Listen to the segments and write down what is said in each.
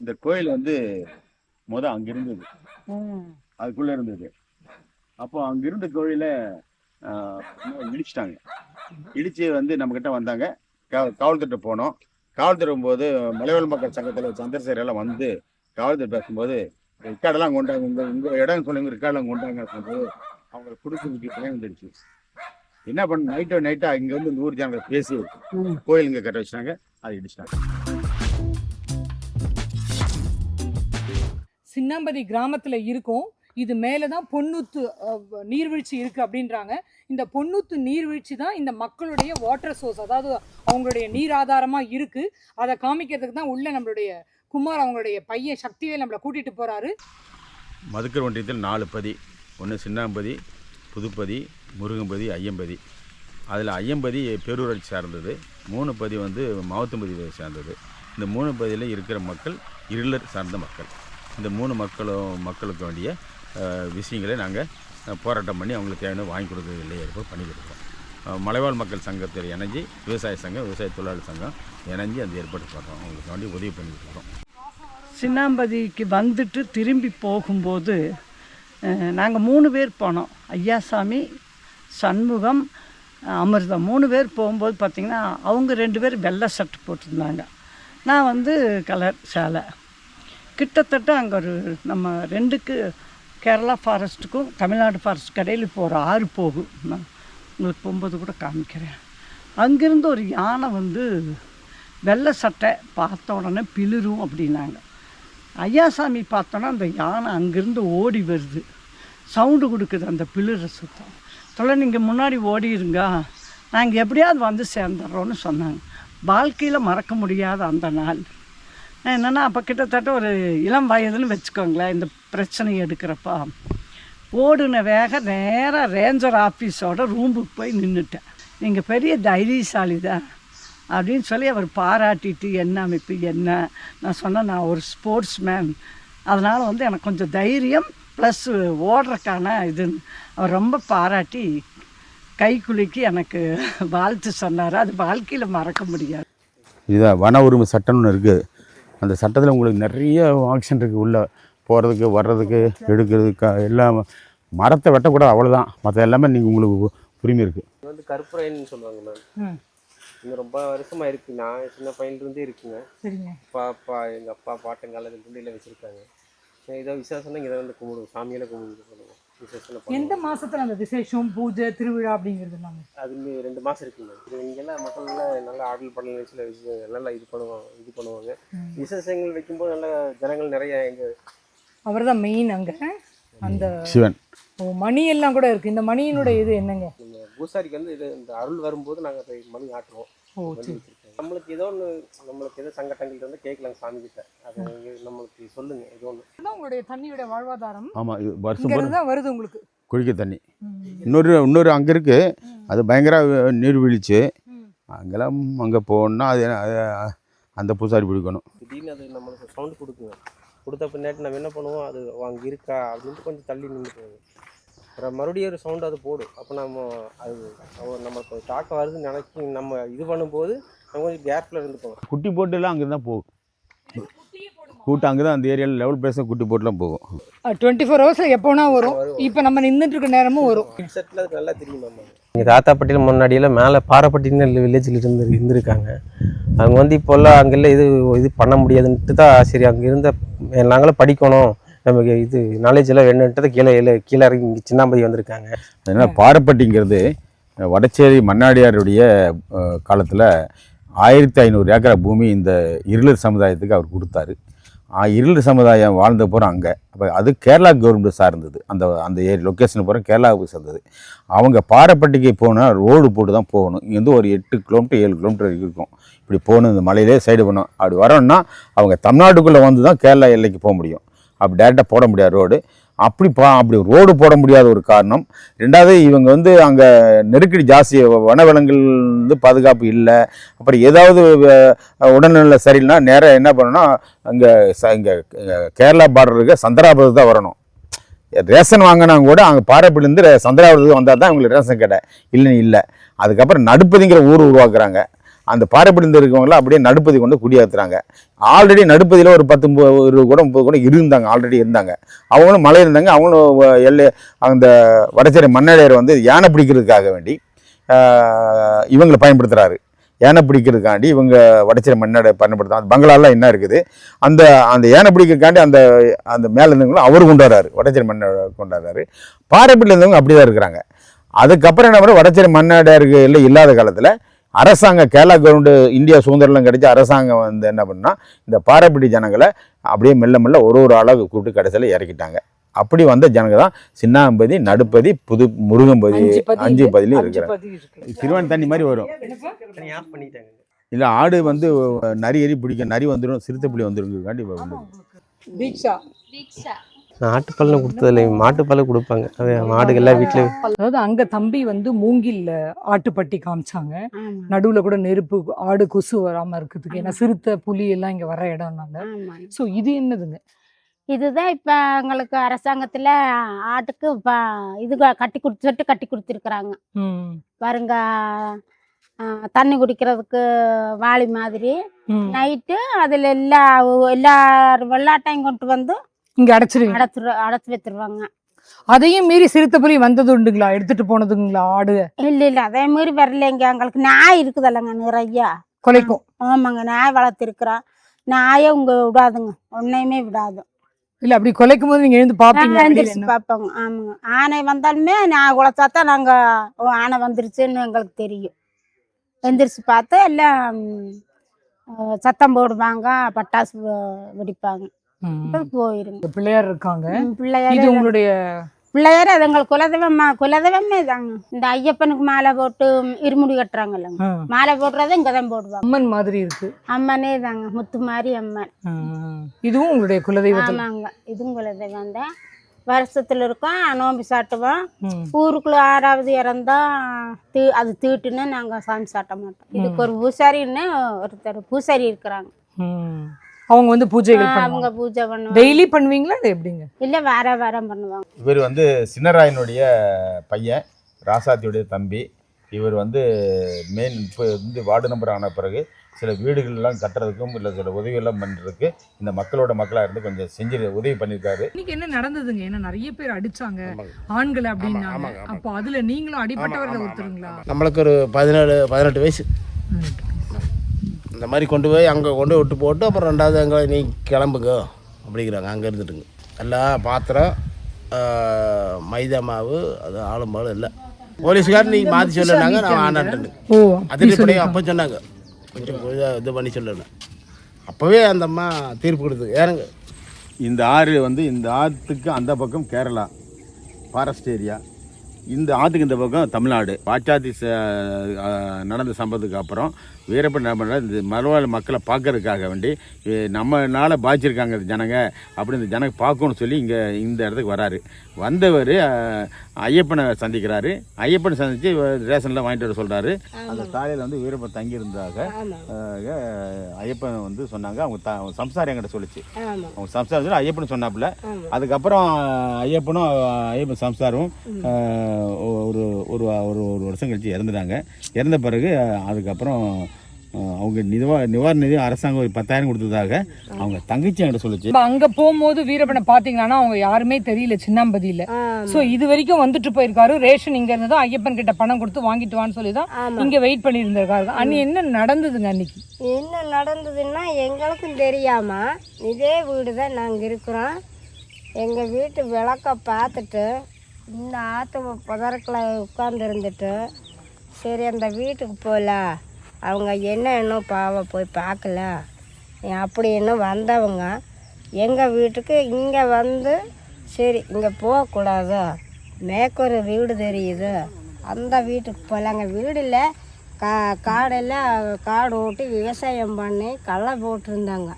இந்த கோயில் வந்து முத அங்க இருந்தது அதுக்குள்ள இருந்தது. அப்போ அங்க இருந்த கோயில இடிச்சிட்டாங்க. இடிச்சு வந்து நம்ம கிட்ட வந்தாங்க காவல்துறை போனோம். காவல்துறை போது மலைவாழ் மக்கள் சங்கத்துல சந்திரசேகர் எல்லாம் வந்து காவல்துறை பேசும்போது ரெக்கார்டெல்லாம் கொண்டாங்க உங்க உங்க இடம் சொல்லுங்க. ரெக்கார்டெல்லாம் கொண்டாங்க சொல்லும்போது அவங்களுக்கு கொடுக்கறதுக்கு டைம் வந்துடுச்சு என்ன பண்ண நைட்டோ நைட்டா இங்க வந்து நூறு ஜனங்களை பேசி கோயில் இங்க கட்ட வச்சாங்க அதை இடிச்சிட்டாங்க. சின்னம்பதி கிராமத்தில் இருக்கும். இது மேலே தான் பொன்னூத்து நீர்வீழ்ச்சி இருக்குது அப்படின்றாங்க. இந்த பொன்னூத்து நீர்வீழ்ச்சி தான் இந்த மக்களுடைய வாட்டர் சோர்ஸ் அதாவது அவங்களுடைய நீர் ஆதாரமாக இருக்குது அதை காமிக்கிறதுக்கு தான் உள்ள நம்மளுடைய குமார் அவங்களுடைய பையன் சக்தியை நம்மளை கூட்டிகிட்டு போகிறாரு மதுக்கர் ஒன்றியத்தில் நாலு பதி ஒன்று சின்னாம்பதி புதுப்பதி முருகம்பதி ஐயம்பதி. அதில் ஐயம்பதி பேரூராட்சி சார்ந்தது மூணு பதி வந்து மாவத்தம்பதி சார்ந்தது. இந்த மூணு பதியில் இருக்கிற மக்கள் இருளர் சார்ந்த மக்கள். இந்த மூணு மக்களும் மக்களுக்கு வேண்டிய விஷயங்களை நாங்கள் போராட்டம் பண்ணி அவங்களுக்கு தேவையான வாங்கி கொடுக்கறதில்லை ஏற்பாடு பண்ணி மலைவாழ் மக்கள் சங்கத்தில் இணைஞ்சி விவசாய சங்கம் விவசாய தொழிலாளர் சங்கம் இணைஞ்சி அந்த ஏற்பாடு பண்ணுறோம் அவங்களுக்கு வேண்டி உதவி பண்ணிக்கிட்டு இருக்கிறோம் சின்னாம்பதிக்கு வந்துட்டு திரும்பி போகும்போது நாங்கள் மூணு பேர் போனோம். ஐயாசாமி சண்முகம் அமிர்தம் மூணு பேர் போகும்போது பார்த்திங்கன்னா அவங்க ரெண்டு பேர் வெள்ளை சட்டை போட்டிருந்தாங்க. நான் வந்து கலர் சேலை. கிட்டத்தட்ட அங்கே ஒரு நம்ம ரெண்டுக்கு கேரளா ஃபாரஸ்ட்டுக்கும் தமிழ்நாடு ஃபாரஸ்ட் கடையில் போகிற ஆறு போகும். நான் உங்களுக்கு போகும்போது கூட காமிக்கிறேன். அங்கேருந்து ஒரு யானை வந்து வெள்ளை சட்டை பார்த்த உடனே பிளிரும் அப்படின்னாங்க. ஐயாசாமி பார்த்தோன்னா அந்த யானை அங்கேருந்து ஓடி வருது. சவுண்டு கொடுக்குது அந்த பிளிற சுத்தம். தொலை நீங்கள் முன்னாடி ஓடிடுங்க நாங்கள் எப்படியாவது வந்து சேர்ந்துடுறோன்னு சொன்னாங்க. வாழ்க்கையில் மறக்க முடியாத அந்த நாள். என்னென்னா அப்போ கிட்டத்தட்ட ஒரு இளம் வயதுன்னு வச்சுக்கோங்களேன் இந்த பிரச்சனை எடுக்கிறப்போ. ஓடுன வேக நேராக ரேஞ்சர் ஆஃபீஸோட ரூமுக்கு போய் நின்றுட்டேன் நீங்கள் பெரிய தைரியசாலி தான் அப்படின்னு சொல்லி அவர் பாராட்டிட்டு என்ன அமைப்பு என்ன? நான் சொன்னேன் நான் ஒரு ஸ்போர்ட்ஸ் மேன் அதனால் வந்து எனக்கு கொஞ்சம் தைரியம் ப்ளஸ் ஓடுறக்கான இது அவர் ரொம்ப பாராட்டி கை குலுக்கி எனக்கு வாழ்த்து சொன்னார். அது வாழ்க்கையில் மறக்க முடியாது. இதுதான் வன உரிமை சட்டம்னு இருக்குது அந்த சட்டத்தில் உங்களுக்கு நிறைய ஆக்ஷன் இருக்குது உள்ளே போகிறதுக்கு வர்றதுக்கு எடுக்கிறதுக்கு எல்லாம் மரத்தை வெட்டக்கூடாது அவ்வளோதான் மற்ற எல்லாமே நீங்கள் உங்களுக்கு உரிமை இருக்குது இது வந்து கருப்புரைன்னு சொல்லுவாங்க மேம் இது ரொம்ப வருஷமா இருக்கு. நான் சின்ன பையன்லேருந்தே இருக்குங்க. சரிங்க. அப்பா அப்பா எங்கள் அப்பா பாட்டங்கால துண்டியில் வச்சுருக்காங்க. ஏதோ விசேஷம்னா இங்கே வந்து கும்பிடுவோம். சாமியெல்லாம் கும்பிட்டு சொல்லுவோம். விசேஷம் எந்த மாசத்துல அந்த விசேஷம் பூஜை திருவிழா அப்படிங்கிறது எல்லாமே அது ரெண்டு மாதம் இருக்குங்க இது இங்கெல்லாம் மக்கள்லாம் நல்லா ஆடல் வச்சு நல்லா இது பண்ணுவாங்க இது பண்ணுவாங்க. விசேஷங்கள் வைக்கும்போது நல்லா ஜனங்கள் நிறைய எங்கள் அவர் தான் மெயின் அங்க. அந்த சிவன். ஓ மணி எல்லாம் கூட இருக்கு. இந்த மணியினுடைய இது என்னங்க? நம்ம பூசாரிக்கு வந்து இது இந்த அருள் வரும்போது நாங்கள் அதை மணி ஆட்டுவோம். ஓ சரி. வச்சிருக்கோம். நம்மளுக்கு ஏதோ ஒன்று நம்மளுக்கு ஏதோ சங்கடங்கள் இருந்தால் கேட்கலாம் சாமி கிட்ட அதை நம்மளுக்கு சொல்லுங்க ஏதோ ஒன்று இதுதான் உங்களுடைய தண்ணியோட வாழ்வாதாரம். ஆமாம் இது வருஷம் இருந்து தான் வருது உங்களுக்கு. குளிக்க தண்ணி. இன்னொரு இன்னொரு அங்கே இருக்குது அது பயங்கர நீர்வீழ்ச்சி. அங்கெல்லாம் அங்கே போகணுன்னா அது அது அந்த பூசாரி பிடிக்கணும். திடீர்னு அது நம்மளுக்கு சவுண்ட் கொடுக்குங்க. கொடுத்த பின்னாடி நம்ம என்ன பண்ணுவோம்? அது அங்கே இருக்கா? அப்படின்ட்டு கொஞ்சம் தள்ளி நின்றுக்குவோங்க அப்புறம் மறுபடியும் ஒரு சவுண்ட் அது போடும். அப்போ நம்ம அது நம்மளுக்கு ஒரு தாக்கம் வருதுன்னு நினைக்கி நம்ம இது பண்ணும்போது நம்ம கொஞ்சம் கேப்பில் இருந்துப்போம். குட்டி போட்டுலாம் அங்கே தான் போகும். கூட்டம் அங்கே தான் அந்த ஏரியாவில் லெவல் பிளேஸில் குட்டி போட்டுலாம் போகும். டுவெண்ட்டி ஃபோர் ஹவர்ஸில் எப்போனா வரும். இப்போ நம்ம நின்றுட்டு இருக்க நேரமும் வரும். செட்டில் அது நல்லா தெரியும் நம்ம எங்கள் தாத்தா பட்டியில் முன்னாடியில் மேலே பாறைப்பட்டின்னு வில்லேஜில் இருந்து இருந்திருக்காங்க. அவங்க வந்து இப்போல்லாம் அங்கெல்லாம் இது இது பண்ண முடியாதுன்ட்டு தான் சரி அங்கே இருந்த நாங்களும் படிக்கணும். நமக்கு இது நாலேஜ் எல்லாம் வேணுன்ட்டு தான் கீழே இல்லை கீழே இறங்கி இங்கே சின்னாம்பதி வந்திருக்காங்க. அதனால் பாறைப்பட்டிங்கிறது வடச்சேரி மன்னாடியாருடைய காலத்தில் ஆயிரத்தி ஐநூறு ஏக்கர் பூமி இந்த இருளர் சமுதாயத்துக்கு அவர் கொடுத்தாரு. ஆ, இருளர் சமுதாயம் வாழ்ந்த போகிறோம் அங்கே. அப்போ அது கேரளா கவர்மெண்ட் சார்ந்தது. அந்த அந்த ஏரி லொக்கேஷன் போகிற கேரளாவுக்கு சேர்ந்தது. அவங்க பாறைப்பட்டிக்கு போனால் ரோடு போட்டு தான் போகணும் இங்கேருந்து ஒரு எட்டு கிலோமீட்டர் ஏழு கிலோமீட்டர் இருக்கும். இப்படி போகணும் இந்த மலையிலே சைடு பண்ணணும். அப்படி வரோன்னா அவங்க தமிழ்நாட்டுக்குள்ளே வந்து தான் கேரளா எல்லைக்கு போக முடியும். அப்படி டேரெக்டாக போட முடியாது ரோடு அப்படி பா அப்படி ரோடு போட முடியாத ஒரு காரணம். ரெண்டாவது இவங்க வந்து அங்கே நெருக்கடி ஜாஸ்தி வனவிலங்குகள் வந்து பாதுகாப்பு இல்லை. அப்புறம் ஏதாவது உடல்நிலை சரியில்லைனா நேராக என்ன பண்ணணும்னா அங்கே ச இங்கே கேரளா பார்டருக்கு சந்திராபுரத்து தான் வரணும். ரேஷன் வாங்கினா கூட அங்கே பாறைப்பிலேருந்து சந்திராபுரத்துக்கு வந்தால் தான் இவங்களுக்கு ரேஷன் கடை. இல்லைன்னு இல்லை. அதுக்கப்புறம் நடுப்பதிங்கிற ஊர் உருவாக்குறாங்க. அந்த பாறைப்படிந்து இருக்கவங்களாம் அப்படியே நடுப்பதி கொண்டு குடியாத்துறாங்க ஆல்ரெடி நடுப்பதியில் ஒரு பத்து மு- ஒரு கூட முப்பது கூட இருந்தாங்க ஆல்ரெடி இருந்தாங்க. அவங்களும் மலை இருந்தாங்க அவங்களும் எல்லை அந்த வடச்சேரி மன்னடையர் வந்து யானை பிடிக்கிறதுக்காக வேண்டி இவங்களை பயன்படுத்துகிறாரு யானை பிடிக்கிறதுக்காண்டி இவங்க வடச்சேரி மன்னடை பயன்படுத்துறாங்க. அந்த பங்களாலாம் என்ன இருக்குது அந்த அந்த யானை பிடிக்கிறதுக்காண்டி அந்த அந்த மேலே இருந்தவங்களும் அவர் கொண்டாடுறாரு. வர்றாரு வடச்சேரி மன்னர் கொண்டாடுறாரு. பாறைப்பட்டில் இருந்தவங்க அப்படி தான் இருக்கிறாங்க. அதுக்கப்புறம் என்ன பண்ணுறோம் வடச்சேரி மன்னாடியாருக்கு இல்லை இல்லாத காலத்தில் அரசாங்கம் கேரளா கவர்மெண்ட் இந்தியா சுதந்திரம் கிடைச்ச அரசாங்கம் வந்து என்ன பண்ணா இந்த பாறைப்பட்டி ஜனங்களை அப்படியே மெல்ல மெல்ல ஒரு ஒரு ஆளாக கூப்பிட்டு கடைசியில் இறக்கிட்டாங்க. அப்படி வந்த ஜனங்க தான் சின்னாம்பதி நடுப்பதி புது முருகம்பதி அஞ்சு. பதிலையும் இருக்கிறாங்க. திருவாணி தண்ணி மாதிரி வரும். இல்லை ஆடு வந்து நரி எரி பிடிக்கும். நரி வந்துடும் சிறுத்தைப்புலி வந்துருங்கிறதுக்காண்டி ஆட்டுப்பால் கொடுத்ததில்ல மாட்டுப்பால் கொடுப்பாங்க. அது மாடுகள் எல்லாம் வீட்டில் அதாவது அங்க தம்பி வந்து மூங்கில்ல ஆட்டுப்பட்டி காமிச்சாங்க. நடுவுல கூட நெருப்பு ஆடு கொசு வராம இருக்கிறதுக்கு ஏன்னா சிறுத்தை புலி எல்லாம் இங்க வர இடம்னால சோ இது என்னதுங்க? இதுதான் இப்போ எங்களுக்கு அரசாங்கத்தில் ஆட்டுக்கு இப்போ இது கட்டி கொடுத்துட்டு கட்டி கொடுத்துருக்குறாங்க. ம், பாருங்க தண்ணி குடிக்கிறதுக்கு வாளி மாதிரி. நைட்டு அதில் எல்லா எல்லா வெள்ளாட்டையும் கொண்டு வந்து இங்க அடைச்சிருவீங்க. அடைச்சிரு அடைச்சி வச்சிருவாங்க. அதையும் மீறி சிறுத்தை புலி வந்தது உண்டுங்களா? எடுத்துட்டு போனதுங்களா ஆடு? இல்லை இல்லை. அதே மாதிரி வரலைங்க. எங்களுக்கு நாய் இருக்குதல்லங்க நிறையா. கொலைக்கும். ஆமாங்க. நாய் வளர்த்துருக்குறோம் நாயை உங்க விடாதுங்க. ஒன்னையுமே விடாது. இல்ல அப்படி கொலைக்கும் போது நீங்க எழுந்து எந்திரிச்சு என்ன? பார்ப்போங்க ஆமாங்க. ஆனை வந்தாலுமே நான் குளத்தா தான் நாங்கள் ஓ ஆனை வந்துருச்சுன்னு எங்களுக்கு தெரியும். எந்திரிச்சு பார்த்து எல்லாம் அஹ், சத்தம் போடுவாங்க பட்டாசு வெ- வெடிப்பாங்க. போயிருங்க பிள்ளையார் இருக்காங்க. இது பிள்ளையார் உங்களுடைய பிள்ளையார் அது எங்களுக்கு குலதெய்வம் குலதெய்வமே தாங்க இந்த ஐயப்பனுக்கு மாலை போட்டு இருமுடி கட்டுறாங்கல்லங்க. ஆ, மாலை போடுறது இங்கே தான் போடுவாங்க. அம்மன் மாதிரி இருக்கு. அம்மனே தாங்க முத்து மாதிரி அம்மன். இதுவும் உங்களுடைய குலதெய்வத்தில்? ஆமாங்க இதுவும் குலதெய்வம் தான். வருஷத்துல இருக்கோம் நோம்பி சாட்டுவோம். ஊருக்குள்ள ஆறாவது இறந்தா தீ அது தீட்டுன்னு நாங்கள் சாமி சாட்ட மாட்டோம். இதுக்கு ஒரு பூசாரின்னு ஒருத்தர் பூசாரி இருக்கிறாங்க. அவங்க வந்து பூஜைகள் அவங்க பண்ணுவாங்க. பூஜை பண்ணுவாங்க. டெய்லி பண்ணுவீங்களா இல்லை எப்படிங்க? இல்லை வார வாரம் பண்ணுவாங்க. இவர் வந்து சின்னராயனுடைய பையன் ராசாத்தியுடைய தம்பி. இவர் வந்து மெயின் இப்போ வந்து வார்டு நம்பர் ஆன பிறகு சில வீடுகள்லாம் கட்டுறதுக்கும் இல்லை சில உதவியெல்லாம் பண்ணுறதுக்கு இந்த மக்களோட மக்களாக இருந்து கொஞ்சம் செஞ்சு உதவி பண்ணியிருக்காரு. இன்னைக்கு என்ன நடந்ததுங்க? ஏன்னா நிறைய பேர் அடிச்சாங்க. ஆண்களை ஆமாங்க, அப்படின்னாங்க ஆமாங்க, ஆமாங்க. அப்போ அதுல நீங்களும் அடிபட்டவர்கள் ஒருத்தருங்களா? நம்மளுக்கு ஒரு பதினேழு பதினெட்டு வயசு. இந்த மாதிரி கொண்டு போய் அங்கே கொண்டு போய் விட்டு போட்டு அப்புறம் ரெண்டாவது எங்களை நீ கிளம்புங்க அப்படிங்கிறாங்க. அங்கே இருந்துட்டுங்க. எல்லாம் பாத்திரம் மைதா மாவு அது ஆளும் பாலும் இல்லை. போலீஸ்கார் நீ மாற்றி சொல்லுனாங்க நான் ஆனான்ட்டு ஓ அதிரப்படியும் அப்போ சொன்னாங்க. கொஞ்சம் இதா- இது பண்ணி சொல்லணும் அப்போவே அந்த அம்மா தீர்ப்பு கொடுத்து ஏறுங்க இந்த ஆறு வந்து இந்த ஆற்றுக்கு அந்த பக்கம் கேரளா ஃபாரஸ்ட் ஏரியா இந்த ஆற்றுக்கு இந்த பக்கம் தமிழ்நாடு. பாச்சாத்தி நடந்த சம்பவத்துக்கு அப்புறம் வீரப்பன் என்ன பண்ணுறாரு இந்த மறுவாழ் மக்களை பார்க்கறதுக்காக வேண்டி பாதிச்சிருக்காங்க இந்த ஜனங்க அப்படி இந்த ஜனங்க பார்க்கணும்னு சொல்லி இங்கே இந்த இடத்துக்கு வராரு. வந்தவர் ஐயப்பனை சந்திக்கிறாரு. ஐயப்பனை சந்தித்து ரேஷன்லாம் வாங்கிட்டு வர சொல்கிறாரு அந்த சாலையில் வந்து வீரப்பன் தங்கியிருந்ததாக அஹ், ஐயப்பன் வந்து சொன்னாங்க. அவங்க த அவங்க சம்சாரம் என்கிட்ட சொல்லிச்சு. அவங்க சம்சாரம் சொல்லி ஐயப்பன் சொன்னாப்புல. அதுக்கப்புறம் ஐயப்பனும் ஐயப்பன் சம்சாரம் ஒரு ஒரு ஒரு ஒரு வருஷம் கழிச்சு இறந்துட்டாங்க. இறந்த பிறகு அதுக்கப்புறம் அவங்க நிவா நிவாரண நிதி அரசாங்கம் ஒரு பத்தாயிரம் கொடுத்ததாக அவங்க தங்கச்சி என்கிட்ட சொல்லுச்சு. அங்க போகும்போது வீரப்பனை பாத்தீங்கன்னா அவங்க யாருமே தெரியல சின்னாம்பதியில. சோ இது வரைக்கும் வந்துட்டு போயிருக்காரு. ரேஷன் இங்க இருந்ததும் ஐயப்பன் கிட்ட பணம் கொடுத்து வாங்கிட்டு வான்னு சொல்லி தான் இங்க வெயிட் பண்ணியிருந்திருக்காரு அன்னி என்ன நடந்ததுங்க அன்னைக்கு? என்ன நடந்ததுன்னா எங்களுக்கும் தெரியாம? இதே வீடு தான் நாங்கள் இருக்கிறோம். எங்கள் வீட்டு விளக்க பார்த்துட்டு இந்த ஆற்று புதற்குள்ள உட்காந்துருந்துட்டு சரி அந்த வீட்டுக்கு போகலாம் அவங்க என்ன இன்னும் பாவம் போய் பார்க்கல. அப்படின்னு வந்தவங்க எங்கள் வீட்டுக்கு இங்கே வந்து சரி இங்கே போகக்கூடாது. மேற்கொரு வீடு தெரியுது. அந்த வீட்டுக்கு போகலாங்க வீடில் கா காடெல்லாம் காடு ஓட்டி விவசாயம் பண்ணி களை போட்டிருந்தாங்க.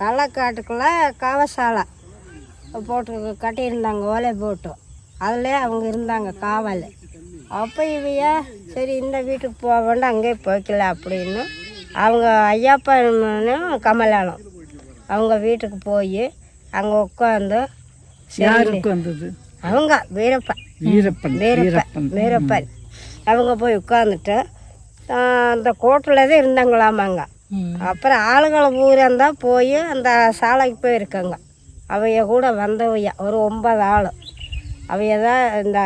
களக்காட்டுக்குள்ளே கவசாலை போட்டு கட்டியிருந்தாங்க ஓலை போட்டு. அதில் அவங்க இருந்தாங்க காவல். அப்போ இவைய சரி இந்த வீட்டுக்கு போக வேண்டாம் அங்கேயே போய்க்கலாம் அப்படின்னு அவங்க ஐயாப்பனும் கமலானம் அவங்க வீட்டுக்கு போய் அங்கே உட்காந்து அவங்க வீரப்பன். வீரப்பன் வீரப்பன் வீரப்பன். அவங்க போய் உட்காந்துட்டு அந்த கோட்டில் தான் இருந்தாங்களாமாங்க. அப்புறம் ஆளுகளை பூரா போய் அந்த சாலைக்கு போயிருக்காங்க. அவைய கூட வந்தவைய ஒரு ஒன்பது ஆள். அவைய தான் இந்த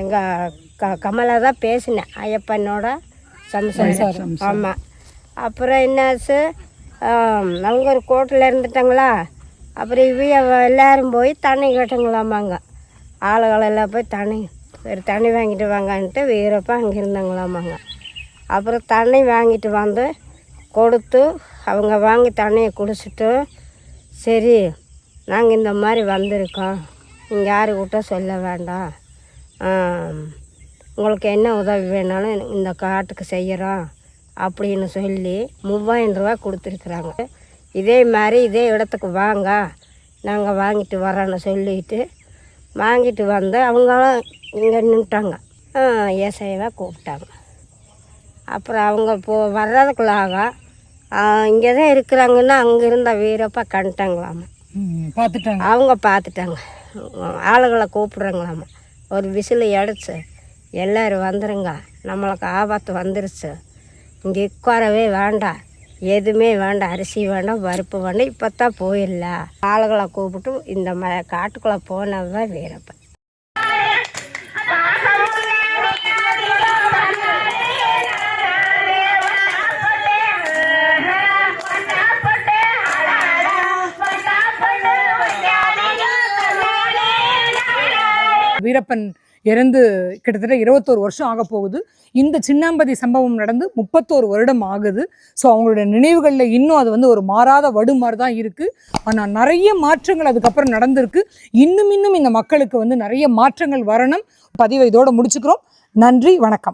எங்கள் க கமலை தான் பேசினேன் ஐயப்பனோட சம்சாரம் ஆமாம் அப்புறம் என்னாச்சு? அவங்க ஒரு கோட்டில் இருந்துட்டாங்களா? அப்புறம் இவைய எல்லாரும் போய் தண்ணி கேட்டுங்களாமாங்க. ஆளுகளெல்லாம் போய் தண்ணி சரி தண்ணி வாங்கிட்டு வாங்கன்ட்டு வீரப்பா அங்கே இருந்தாங்களாமாங்க. அப்புறம் தண்ணி வாங்கிட்டு வந்து கொடுத்து அவங்க வாங்கி தண்ணியை குடிச்சிட்டு சரி நாங்கள் இந்த மாதிரி வந்திருக்கோம். நீங்கள் யாரு கிட்ட சொல்ல வேண்டாம் உங்களுக்கு என்ன உதவி வேணாலும் இந்த காட்டுக்கு செய்கிறோம் அப்படின்னு சொல்லி மூவாயிரம் ரூபா கொடுத்துருக்குறாங்க. இதே மாதிரி இதே இடத்துக்கு வாங்க நாங்கள் வாங்கிட்டு வரோன்னு சொல்லிட்டு வாங்கிட்டு வந்து அவங்களும் இங்கே நின்ட்டாங்க ஏசையவா கூப்பிட்டாங்க. அப்புறம் அவங்க போ வர்றதுக்குள்ளாக இங்கே தான் இருக்கிறாங்கன்னா அங்கே இருந்த வீரப்பா கண்டுட்டாங்களாமா. பார்த்துட்டாங்க. அவங்க பார்த்துட்டாங்க. ஆளுகளை கூப்பிட்றாங்களாமா. ஒரு விசில் அடிச்சு எல்லோரும் வந்துருங்க. நம்மளுக்கு ஆபத்து வந்துருச்சு. இங்கே உட்காரவே வேண்டாம். எதுவுமே வேண்டாம். அரிசி வேண்டாம் பருப்பு வேண்டாம். இப்போ தான் போயிடல. ஆளுகளை கூப்பிட்டு இந்த ம காட்டுக்குள்ளே போனது தான் வீரப்பன். வீரப்பன் இறந்து கிட்டத்தட்ட இருபத்தோரு வருஷம் ஆக போகுது. இந்த சின்னாம்பதி சம்பவம் நடந்து முப்பத்தோரு வருடம் ஆகுது. ஸோ அவங்களுடைய நினைவுகளில் இன்னும் அது வந்து ஒரு மாறாத வடு மாதிரி தான் இருக்குது ஆனால் நிறைய மாற்றங்கள் அதுக்கப்புறம் நடந்திருக்கு. இன்னும் இன்னும் இந்த மக்களுக்கு வந்து நிறைய மாற்றங்கள் வரணும். பதிவை இதோடு முடிச்சுக்கிறோம். நன்றி வணக்கம்.